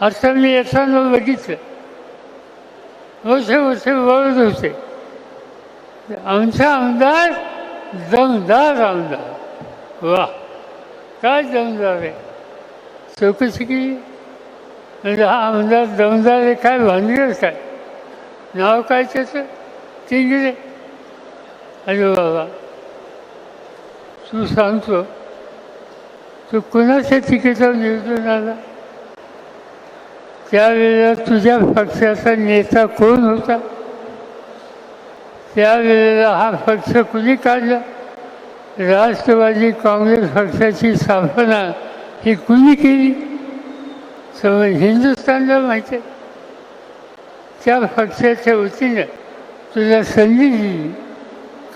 आता मी येताना बघितलं. वर्ष वर्ष बोलत होते. आमचा आमदार दमदार आमदार. वा काय दमदार आहे. चौकशी केली. म्हणजे हा आमदार दमदार आहे काय भानगीर काय? नाव काय त्याचं? तिंगिरे अरे बाबा तू सांगतो तू कुणाच्या तिकीटावर निवडून आला? त्यावेळेला तुझ्या पक्षाचा नेता कोण होता? त्यावेळेला हा पक्ष कुणी काढला? राष्ट्रवादी काँग्रेस पक्षाची स्थापना ही कुणी केली? समज हिंदुस्थानला माहिती आहे. त्या पक्षाच्या वतीनं तुला संधी दिली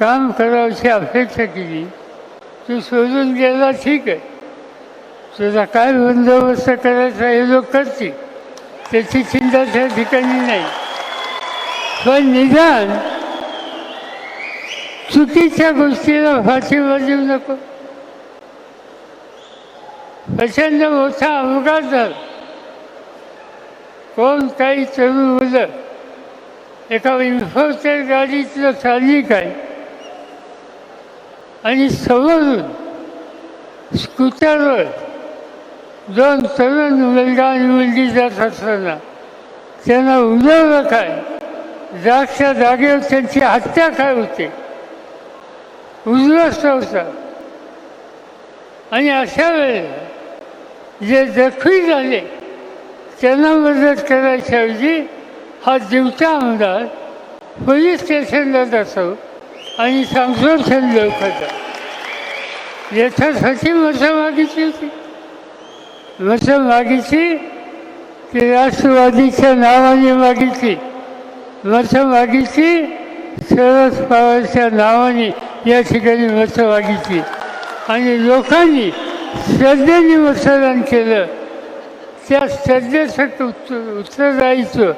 काम करावची अपेक्षा केली. तू सोडून गेला ठीक आहे. तुझा काय बंदोबस्त करायचा हे लोक करतील. त्याची चिंता त्या ठिकाणी नाही. पण निदान चुकीच्या गोष्टीला फाशीवर देऊ नको. प्रचंड मोठा अपघात झाला. कोण काही तरुण मुलं एका इन्फोटेल गाडीतलं चालली काय आणि समोरून स्कूटरवर दोन तरुण मुलगा आणि मुलगी जात असताना त्यांना उडवलं काय? जागच्या जागेवर त्यांची हत्या काय होते? उद्ध्वस्त होता आणि अशा वेळेला जे जखमी झाले त्यांना मदत करायच्याऐवजी हा दिवटा आमदार पोलीस स्टेशनला जातो आणि सांगतो लोकांचा याच्यासाठी मजा मागितली होती मतं मागितली की राष्ट्रवादीच्या नावाने मागितली. मतं मागितली शरद पवारच्या नावाने या ठिकाणी मतं मागितली. आणि लोकांनी श्रद्धेने मतदान केलं. त्या श्रद्धेसाठी उत्तर उत्तरदायित्व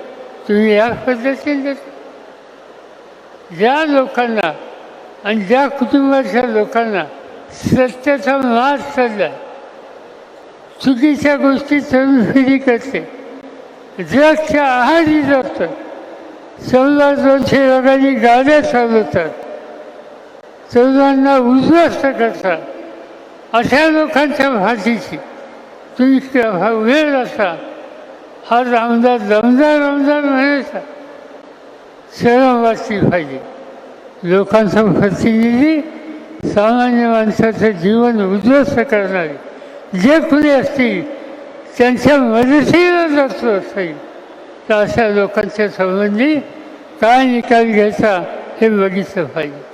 तुम्ही या पद्धतीने देता. ज्या लोकांना आणि ज्या कुटुंबाच्या लोकांना सत्याचा मास चालला चुकीच्या गोष्टी तरुण करते. ड्रगच्या आहारी जातं चौदा दोनशे लोकांनी गाड्या चालवतात. चौदांना उद्ध्वस्त करतात. अशा लोकांच्या भाषेची तुम्ही वेळ असा? हा आमदार दमदार आमदार म्हणायचा. शरम वाचली पाहिजे. लोकांचा प्रतिनिधी सामान्य माणसाचं जीवन उद्ध्वस्त करणारे. जे कुणी असतील त्यांच्या मदतीला जातो असेल. तर अशा लोकांच्या संबंधी काय निकाल घ्यायचा हे बघितलं पाहिजे.